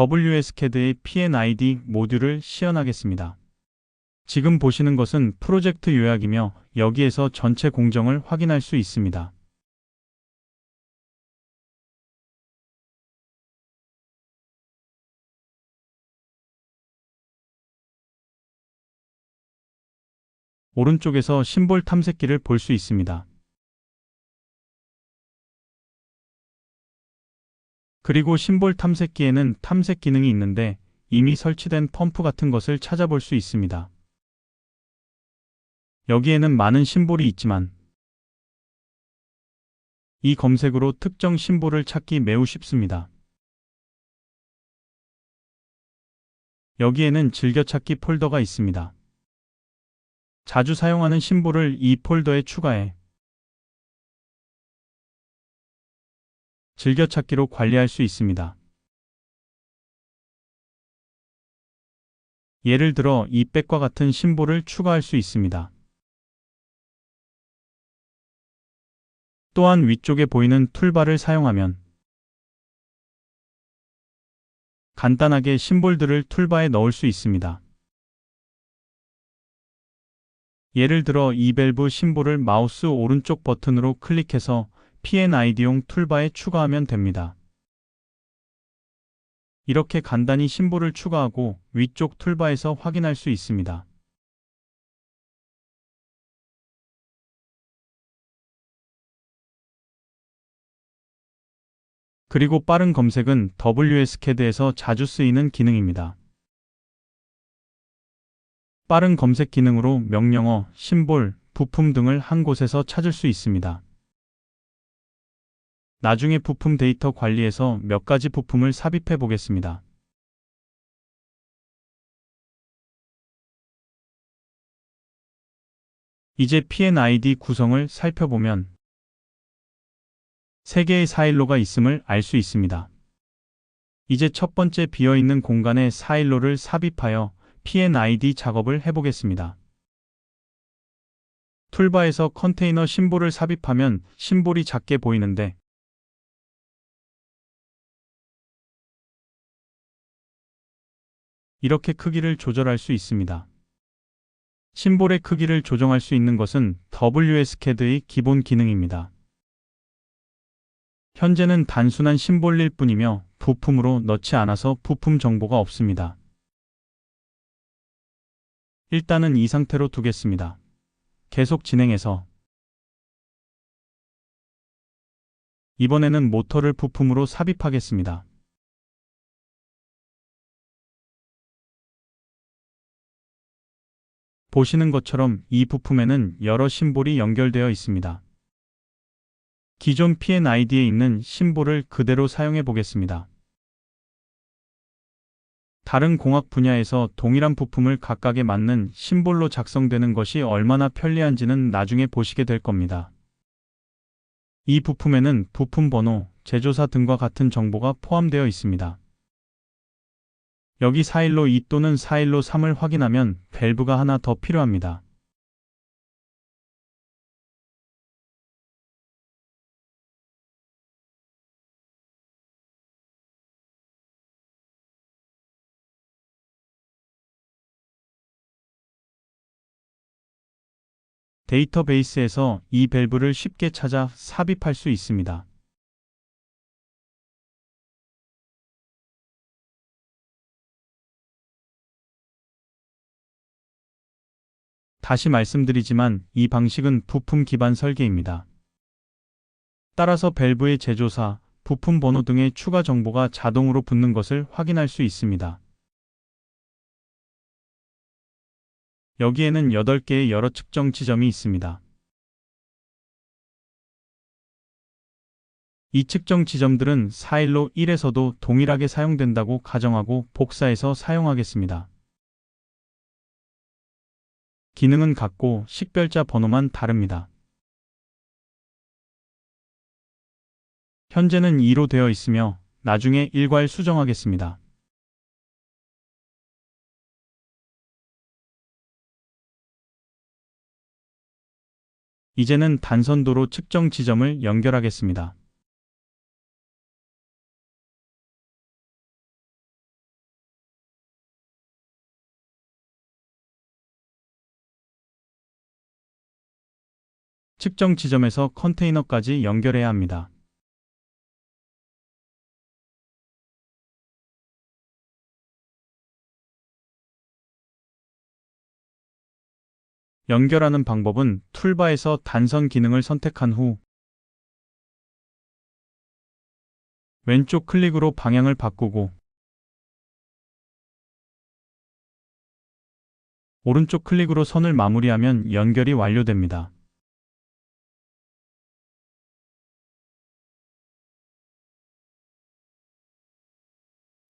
WSCAD의 P&ID 모듈을 시연하겠습니다. 지금 보시는 것은 프로젝트 요약이며 여기에서 전체 공정을 확인할 수 있습니다. 오른쪽에서 심볼 탐색기를 볼 수 있습니다. 그리고 심볼 탐색기에는 탐색 기능이 있는데 이미 설치된 펌프 같은 것을 찾아볼 수 있습니다. 여기에는 많은 심볼이 있지만 이 검색으로 특정 심볼을 찾기 매우 쉽습니다. 여기에는 즐겨찾기 폴더가 있습니다. 자주 사용하는 심볼을 이 폴더에 추가해 즐겨찾기로 관리할 수 있습니다. 예를 들어 이 백과 같은 심볼을 추가할 수 있습니다. 또한 위쪽에 보이는 툴바를 사용하면 간단하게 심볼들을 툴바에 넣을 수 있습니다. 예를 들어 이 밸브 심볼을 마우스 오른쪽 버튼으로 클릭해서 P&ID용 툴바에 추가하면 됩니다. 이렇게 간단히 심볼을 추가하고 위쪽 툴바에서 확인할 수 있습니다. 그리고 빠른 검색은 WSCAD에서 자주 쓰이는 기능입니다. 빠른 검색 기능으로 명령어, 심볼, 부품 등을 한 곳에서 찾을 수 있습니다. 나중에 부품 데이터 관리에서 몇 가지 부품을 삽입해 보겠습니다. 이제 P&ID 구성을 살펴보면 3개의 파일로가 있음을 알 수 있습니다. 이제 첫 번째 비어있는 공간에 파일로를 삽입하여 P&ID 작업을 해보겠습니다. 툴바에서 컨테이너 심볼을 삽입하면 심볼이 작게 보이는데 이렇게 크기를 조절할 수 있습니다. 심볼의 크기를 조정할 수 있는 것은 WSCAD의 기본 기능입니다. 현재는 단순한 심볼일 뿐이며 부품으로 넣지 않아서 부품 정보가 없습니다. 일단은 이 상태로 두겠습니다. 계속 진행해서 이번에는 모터를 부품으로 삽입하겠습니다. 보시는 것처럼 이 부품에는 여러 심볼이 연결되어 있습니다. 기존 P&ID에 있는 심볼을 그대로 사용해 보겠습니다. 다른 공학 분야에서 동일한 부품을 각각에 맞는 심볼로 작성되는 것이 얼마나 편리한지는 나중에 보시게 될 겁니다. 이 부품에는 부품 번호, 제조사 등과 같은 정보가 포함되어 있습니다. 여기 4일로 2 또는 4일로 3을 확인하면 밸브가 하나 더 필요합니다. 데이터베이스에서 이 밸브를 쉽게 찾아 삽입할 수 있습니다. 다시 말씀드리지만 이 방식은 부품 기반 설계입니다. 따라서 밸브의 제조사, 부품 번호 등의 추가 정보가 자동으로 붙는 것을 확인할 수 있습니다. 여기에는 8개의 여러 측정 지점이 있습니다. 이 측정 지점들은 4일로 1에서도 동일하게 사용된다고 가정하고 복사해서 사용하겠습니다. 기능은 같고 식별자 번호만 다릅니다. 현재는 2로 되어 있으며 나중에 일괄 수정하겠습니다. 이제는 단선도로 측정 지점을 연결하겠습니다. 측정 지점에서 컨테이너까지 연결해야 합니다. 연결하는 방법은 툴바에서 단선 기능을 선택한 후 왼쪽 클릭으로 방향을 바꾸고 오른쪽 클릭으로 선을 마무리하면 연결이 완료됩니다.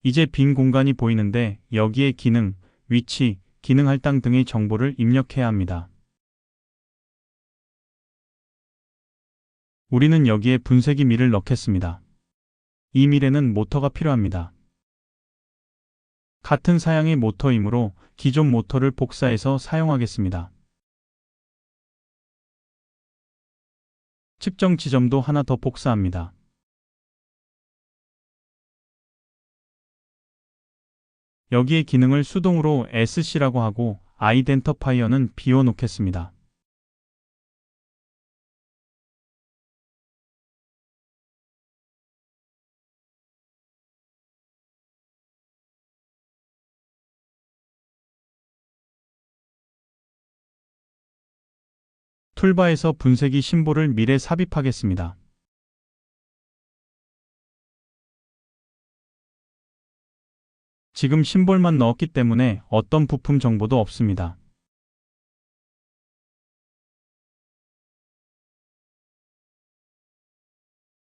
이제 빈 공간이 보이는데 여기에 기능, 위치, 기능 할당 등의 정보를 입력해야 합니다. 우리는 여기에 분쇄기 밀을 넣겠습니다. 이 밀에는 모터가 필요합니다. 같은 사양의 모터이므로 기존 모터를 복사해서 사용하겠습니다. 측정 지점도 하나 더 복사합니다. 여기에 기능을 수동으로 SC라고 하고 아이덴터파이어는 비워놓겠습니다. 툴바에서 분쇄기 심볼을 밀에 삽입하겠습니다. 지금 심볼만 넣었기 때문에 어떤 부품 정보도 없습니다.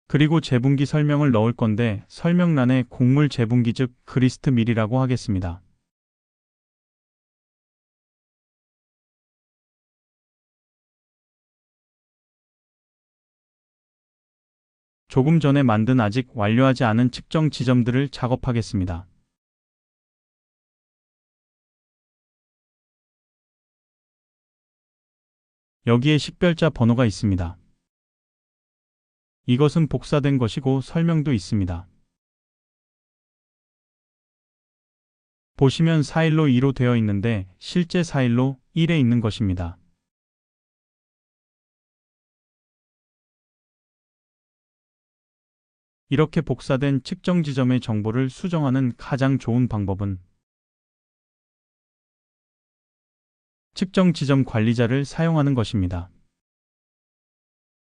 그리고 재분기 설명을 넣을 건데 설명란에 곡물 재분기 즉 그리스트 밀이라고 하겠습니다. 조금 전에 만든 아직 완료하지 않은 측정 지점들을 작업하겠습니다. 여기에 식별자 번호가 있습니다. 이것은 복사된 것이고 설명도 있습니다. 보시면 4일로 2로 되어 있는데 실제 4일로 1에 있는 것입니다. 이렇게 복사된 측정 지점의 정보를 수정하는 가장 좋은 방법은 측정 지점 관리자를 사용하는 것입니다.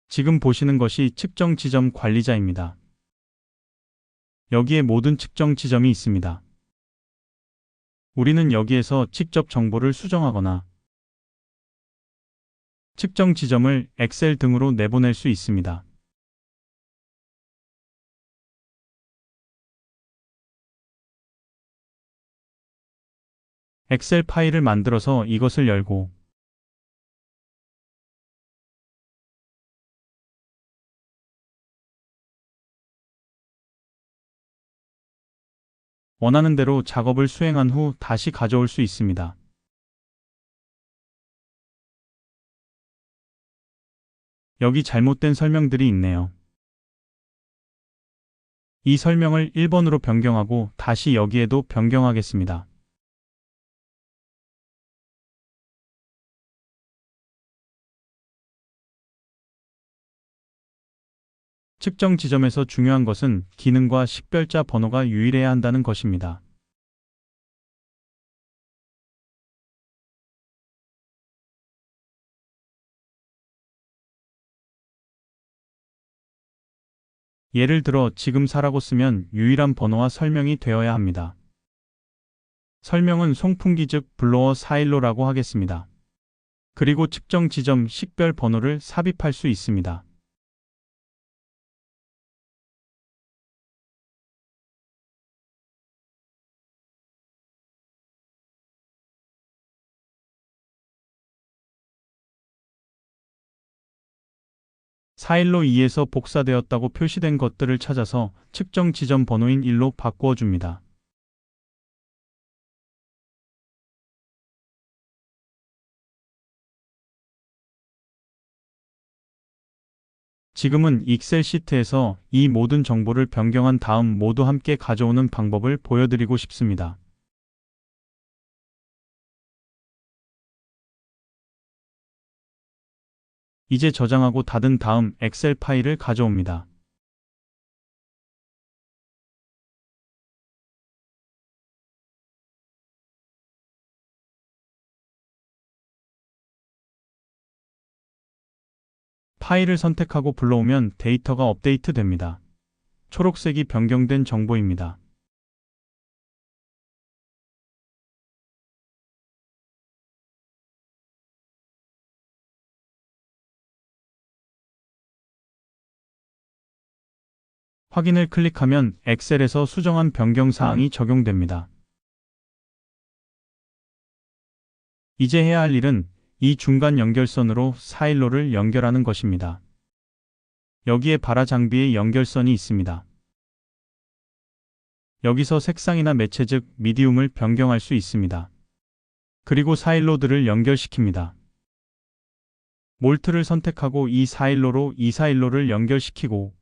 지금 보시는 것이 측정 지점 관리자입니다. 여기에 모든 측정 지점이 있습니다. 우리는 여기에서 직접 정보를 수정하거나 측정 지점을 엑셀 등으로 내보낼 수 있습니다. 엑셀 파일을 만들어서 이것을 열고 원하는 대로 작업을 수행한 후 다시 가져올 수 있습니다. 여기 잘못된 설명들이 있네요. 이 설명을 1번으로 변경하고 다시 여기에도 변경하겠습니다. 측정 지점에서 중요한 것은 기능과 식별자 번호가 유일해야 한다는 것입니다. 예를 들어 지금 사라고 쓰면 유일한 번호와 설명이 되어야 합니다. 설명은 송풍기 즉 블로어 4일로라고 하겠습니다. 그리고 측정 지점 식별 번호를 삽입할 수 있습니다. (4일로 2에서) 복사되었다고 표시된 것들을 찾아서 측정 지점 번호인 1로 바꾸어 줍니다. 지금은 익셀 시트에서 이 모든 정보를 변경한 다음 모두 함께 가져오는 방법을 보여드리고 싶습니다. 이제 저장하고 닫은 다음 엑셀 파일을 가져옵니다. 파일을 선택하고 불러오면 데이터가 업데이트 됩니다. 초록색이 변경된 정보입니다. 확인을 클릭하면 엑셀에서 수정한 변경 사항이 적용됩니다. 이제 해야 할 일은 이 중간 연결선으로 사일로를 연결하는 것입니다. 여기에 발화 장비의 연결선이 있습니다. 여기서 색상이나 매체 즉 미디움을 변경할 수 있습니다. 그리고 사일로들을 연결시킵니다. 몰트를 선택하고 이 사일로로 이 사일로를 연결시키고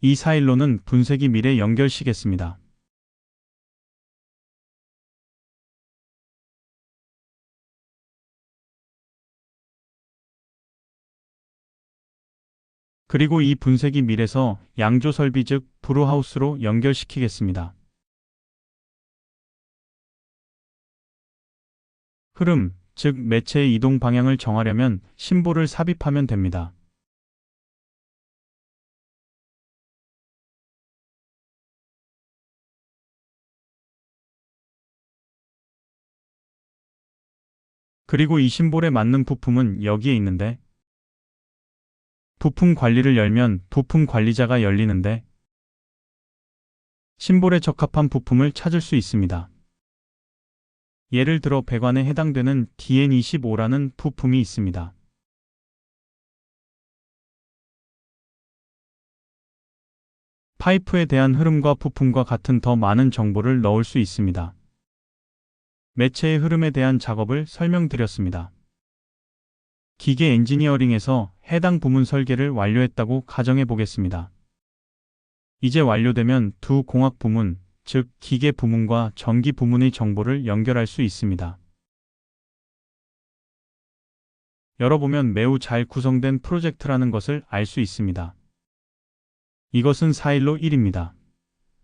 이 사일로는 분쇄기 밀에 연결시겠습니다. 그리고 이 분쇄기 밀에서 양조 설비 즉 브루하우스로 연결시키겠습니다. 흐름, 즉 매체의 이동 방향을 정하려면 심볼을 삽입하면 됩니다. 그리고 이 심볼에 맞는 부품은 여기에 있는데 부품 관리를 열면 부품 관리자가 열리는데 심볼에 적합한 부품을 찾을 수 있습니다. 예를 들어 배관에 해당되는 DN25라는 부품이 있습니다. 파이프에 대한 흐름과 부품과 같은 더 많은 정보를 넣을 수 있습니다. 매체의 흐름에 대한 작업을 설명드렸습니다. 기계 엔지니어링에서 해당 부문 설계를 완료했다고 가정해 보겠습니다. 이제 완료되면 두 공학 부문, 즉 기계 부문과 전기 부문의 정보를 연결할 수 있습니다. 열어보면 매우 잘 구성된 프로젝트라는 것을 알 수 있습니다. 이것은 사일로 1입니다.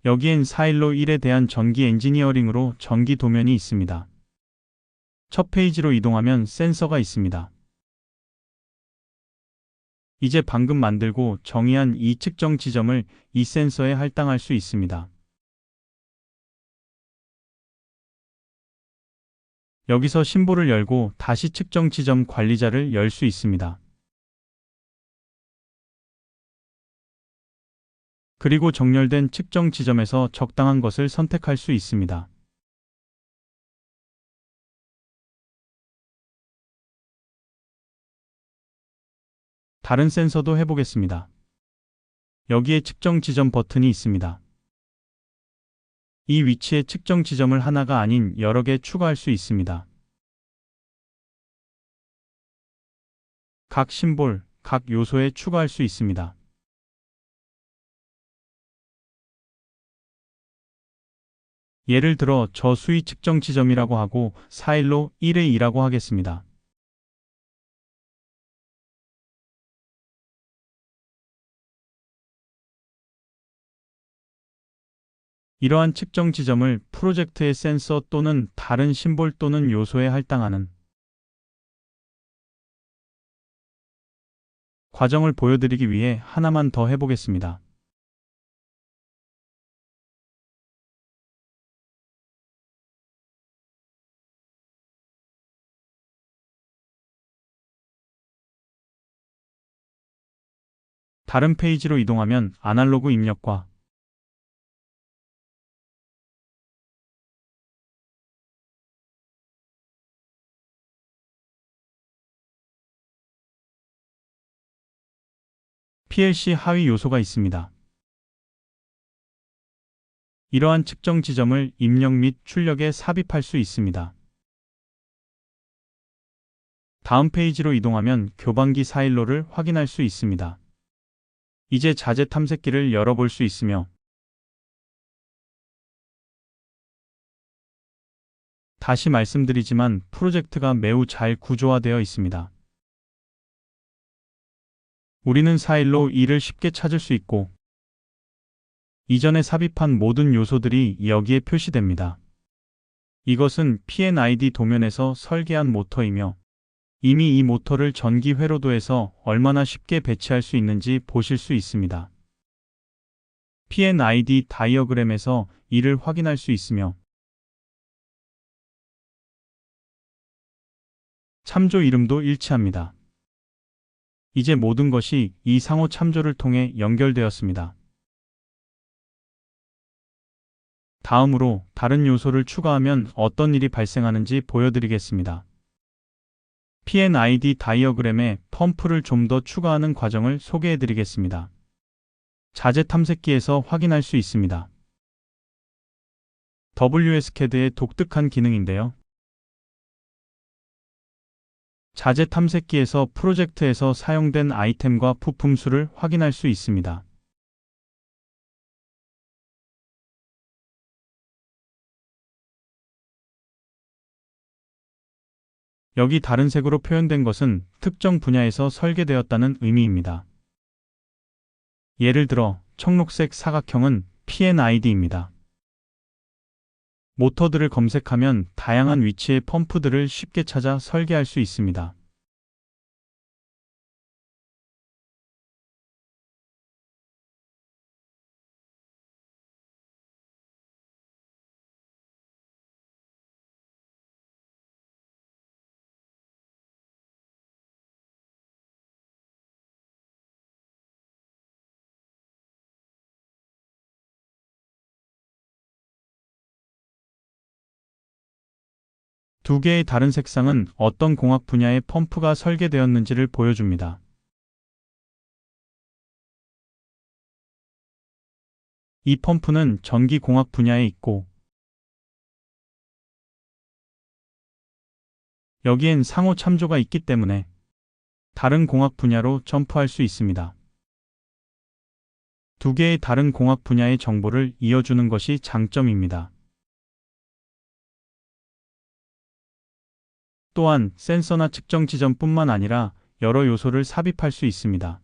여기엔 사일로 1에 대한 전기 엔지니어링으로 전기 도면이 있습니다. 첫 페이지로 이동하면 센서가 있습니다. 이제 방금 만들고 정의한 이 측정 지점을 이 센서에 할당할 수 있습니다. 여기서 심볼을 열고 다시 측정 지점 관리자를 열 수 있습니다. 그리고 정렬된 측정 지점에서 적당한 것을 선택할 수 있습니다. 다른 센서도 해보겠습니다. 여기에 측정 지점 버튼이 있습니다. 이 위치에 측정 지점을 하나가 아닌 여러 개 추가할 수 있습니다. 각 심볼, 각 요소에 추가할 수 있습니다. 예를 들어 저 수위 측정 지점이라고 하고 4일로 1의 2라고 하겠습니다. 이러한 측정 지점을 프로젝트의 센서 또는 다른 심볼 또는 요소에 할당하는 과정을 보여드리기 위해 하나만 더 해보겠습니다. 다른 페이지로 이동하면 아날로그 입력과 PLC 하위 요소가 있습니다. 이러한 측정 지점을 입력 및 출력에 삽입할 수 있습니다. 다음 페이지로 이동하면 교반기 사일로를 확인할 수 있습니다. 이제 자재 탐색기를 열어볼 수 있으며 다시 말씀드리지만 프로젝트가 매우 잘 구조화되어 있습니다. 우리는 파일로 이를 쉽게 찾을 수 있고 이전에 삽입한 모든 요소들이 여기에 표시됩니다. 이것은 PNID 도면에서 설계한 모터이며 이미 이 모터를 전기 회로도에서 얼마나 쉽게 배치할 수 있는지 보실 수 있습니다. PNID 다이어그램에서 이를 확인할 수 있으며 참조 이름도 일치합니다. 이제 모든 것이 이 상호 참조를 통해 연결되었습니다. 다음으로 다른 요소를 추가하면 어떤 일이 발생하는지 보여드리겠습니다. PNID 다이어그램에 펌프를 좀 더 추가하는 과정을 소개해 드리겠습니다. 자재 탐색기에서 확인할 수 있습니다. WSCAD의 독특한 기능인데요. 자재 탐색기에서 프로젝트에서 사용된 아이템과 부품 수를 확인할 수 있습니다. 여기 다른 색으로 표현된 것은 특정 분야에서 설계되었다는 의미입니다. 예를 들어 청록색 사각형은 PNID입니다. 모터들을 검색하면 다양한 위치의 펌프들을 쉽게 찾아 설계할 수 있습니다. 두 개의 다른 색상은 어떤 공학 분야의 펌프가 설계되었는지를 보여줍니다. 이 펌프는 전기 공학 분야에 있고 여기엔 상호 참조가 있기 때문에 다른 공학 분야로 점프할 수 있습니다. 두 개의 다른 공학 분야의 정보를 이어주는 것이 장점입니다. 또한 센서나 측정 지점뿐만 아니라 여러 요소를 삽입할 수 있습니다.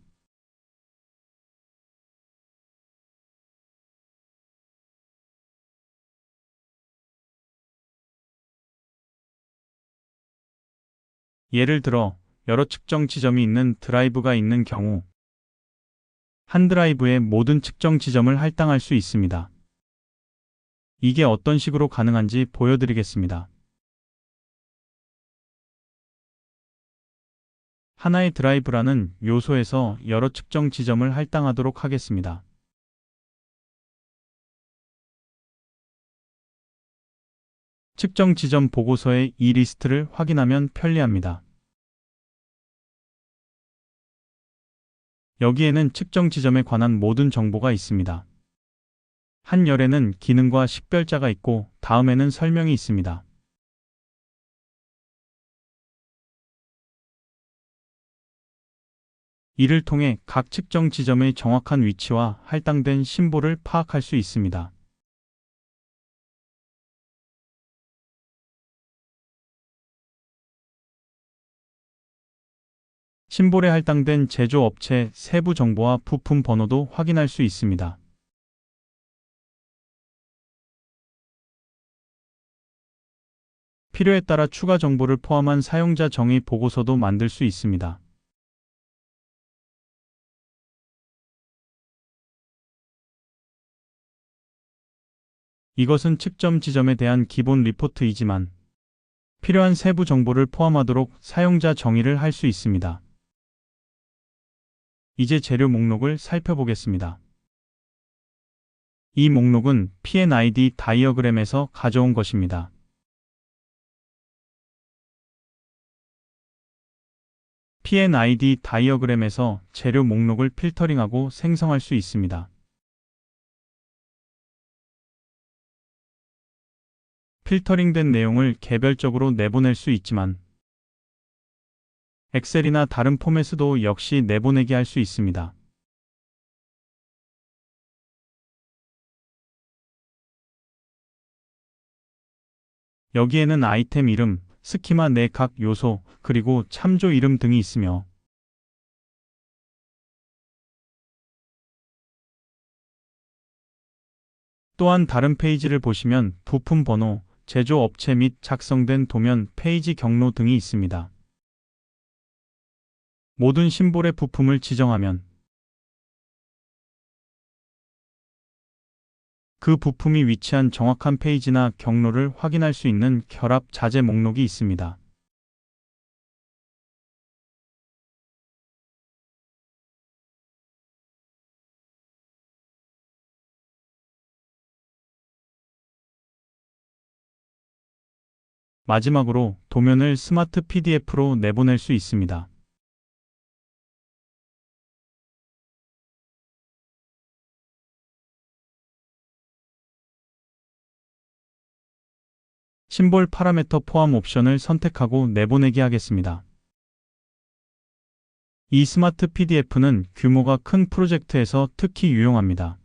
예를 들어 여러 측정 지점이 있는 드라이브가 있는 경우 한 드라이브의 모든 측정 지점을 할당할 수 있습니다. 이게 어떤 식으로 가능한지 보여드리겠습니다. 하나의 드라이브라는 요소에서 여러 측정 지점을 할당하도록 하겠습니다. 측정 지점 보고서의 이 리스트를 확인하면 편리합니다. 여기에는 측정 지점에 관한 모든 정보가 있습니다. 한 열에는 기능과 식별자가 있고 다음에는 설명이 있습니다. 이를 통해 각 측정 지점의 정확한 위치와 할당된 심볼을 파악할 수 있습니다. 심볼에 할당된 제조업체 세부 정보와 부품 번호도 확인할 수 있습니다. 필요에 따라 추가 정보를 포함한 사용자 정의 보고서도 만들 수 있습니다. 이것은 측정 지점에 대한 기본 리포트이지만 필요한 세부 정보를 포함하도록 사용자 정의를 할 수 있습니다. 이제 재료 목록을 살펴보겠습니다. 이 목록은 PNID 다이어그램에서 가져온 것입니다. PNID 다이어그램에서 재료 목록을 필터링하고 생성할 수 있습니다. 필터링된 내용을 개별적으로 내보낼 수 있지만 엑셀이나 다른 포맷으로 역시 내보내게 할 수 있습니다. 여기에는 아이템 이름, 스키마 내 각 요소, 그리고 참조 이름 등이 있으며 또한 다른 페이지를 보시면 부품 번호, 제조 업체 및 작성된 도면, 페이지 경로 등이 있습니다. 모든 심볼의 부품을 지정하면 그 부품이 위치한 정확한 페이지나 경로를 확인할 수 있는 결합 자재 목록이 있습니다. 마지막으로 도면을 스마트 PDF로 내보낼 수 있습니다. 심볼 파라메터 포함 옵션을 선택하고 내보내기 하겠습니다. 이 스마트 PDF는 규모가 큰 프로젝트에서 특히 유용합니다.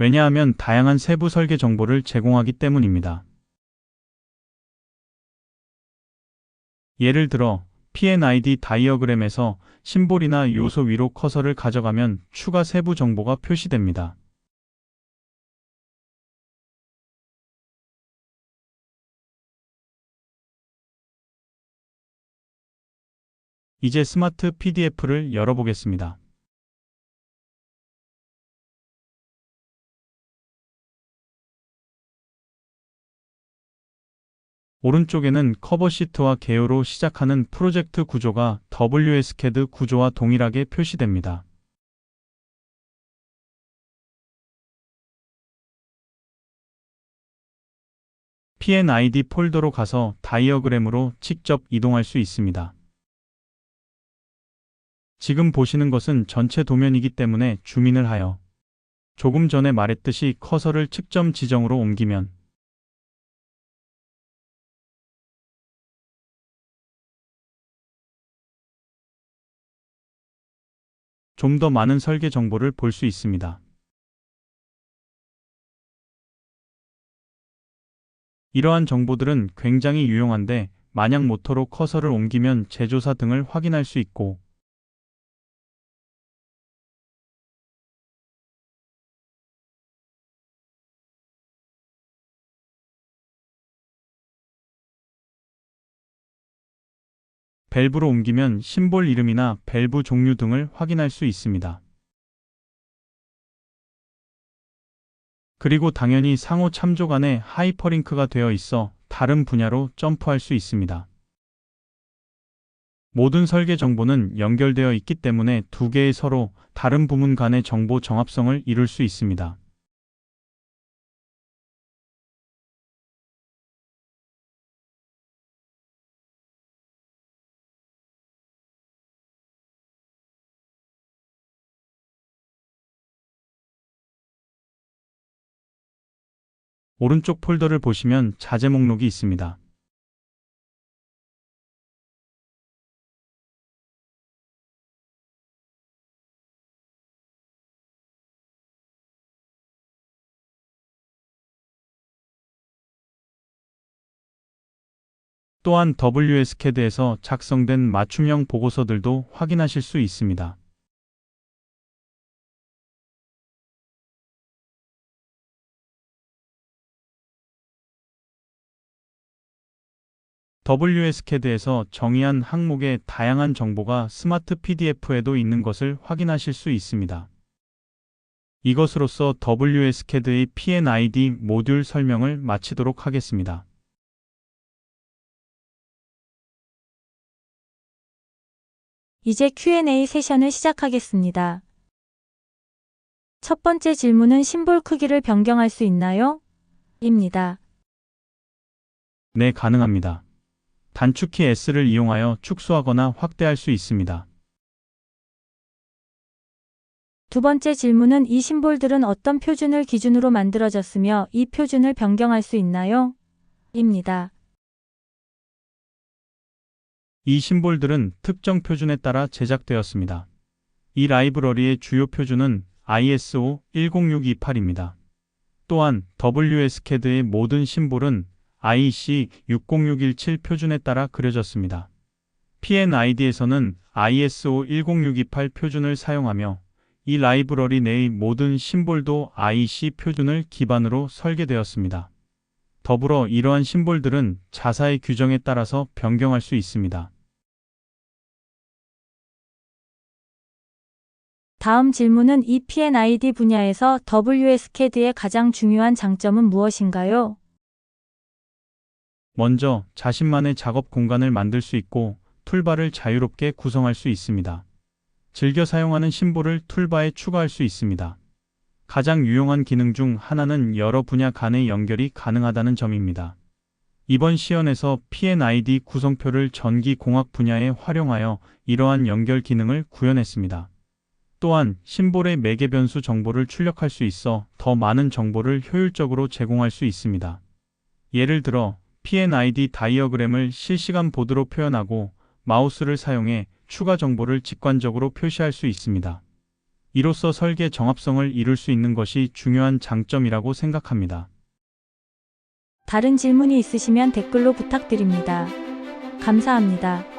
왜냐하면 다양한 세부 설계 정보를 제공하기 때문입니다. 예를 들어 PNID 다이어그램에서 심볼이나 요소 위로 커서를 가져가면 추가 세부 정보가 표시됩니다. 이제 스마트 PDF를 열어보겠습니다. 오른쪽에는 커버 시트와 개요로 시작하는 프로젝트 구조가 WSCAD 구조와 동일하게 표시됩니다. PNID 폴더로 가서 다이어그램으로 직접 이동할 수 있습니다. 지금 보시는 것은 전체 도면이기 때문에 줌인을 하여 조금 전에 말했듯이 커서를 측정 지정으로 옮기면 좀 더 많은 설계 정보를 볼 수 있습니다. 이러한 정보들은 굉장히 유용한데 만약 모터로 커서를 옮기면 제조사 등을 확인할 수 있고 밸브로 옮기면 심볼 이름이나 밸브 종류 등을 확인할 수 있습니다. 그리고 당연히 상호 참조 간에 하이퍼링크가 되어 있어 다른 분야로 점프할 수 있습니다. 모든 설계 정보는 연결되어 있기 때문에 두 개의 서로 다른 부문 간의 정보 정합성을 이룰 수 있습니다. 오른쪽 폴더를 보시면 자재 목록이 있습니다. 또한 WSCAD에서 작성된 맞춤형 보고서들도 확인하실 수 있습니다. WSCAD에서 정의한 항목의 다양한 정보가 스마트 PDF에도 있는 것을 확인하실 수 있습니다. 이것으로서 WSCAD의 PNID 모듈 설명을 마치도록 하겠습니다. 이제 Q&A 세션을 시작하겠습니다. 첫 번째 질문은 심볼 크기를 변경할 수 있나요? 입니다. 네, 가능합니다. 단축키 S를 이용하여 축소하거나 확대할 수 있습니다. 두 번째 질문은 이 심볼들은 어떤 표준을 기준으로 만들어졌으며 이 표준을 변경할 수 있나요? 입니다. 이 심볼들은 특정 표준에 따라 제작되었습니다. 이 라이브러리의 주요 표준은 ISO 10628입니다. 또한 WSCAD의 모든 심볼은 IEC 60617 표준에 따라 그려졌습니다. PNID에서는 ISO 10628 표준을 사용하며 이 라이브러리 내의 모든 심볼도 IEC 표준을 기반으로 설계되었습니다. 더불어 이러한 심볼들은 자사의 규정에 따라서 변경할 수 있습니다. 다음 질문은 이 P&ID 분야에서 WSCAD의 가장 중요한 장점은 무엇인가요? 먼저 자신만의 작업 공간을 만들 수 있고 툴바를 자유롭게 구성할 수 있습니다. 즐겨 사용하는 심볼을 툴바에 추가할 수 있습니다. 가장 유용한 기능 중 하나는 여러 분야 간의 연결이 가능하다는 점입니다. 이번 시연에서 P&ID 구성표를 전기 공학 분야에 활용하여 이러한 연결 기능을 구현했습니다. 또한 심볼의 매개 변수 정보를 출력할 수 있어 더 많은 정보를 효율적으로 제공할 수 있습니다. 예를 들어 P&ID 다이어그램을 실시간 보드로 표현하고 마우스를 사용해 추가 정보를 직관적으로 표시할 수 있습니다. 이로써 설계 정합성을 이룰 수 있는 것이 중요한 장점이라고 생각합니다. 다른 질문이 있으시면 댓글로 부탁드립니다. 감사합니다.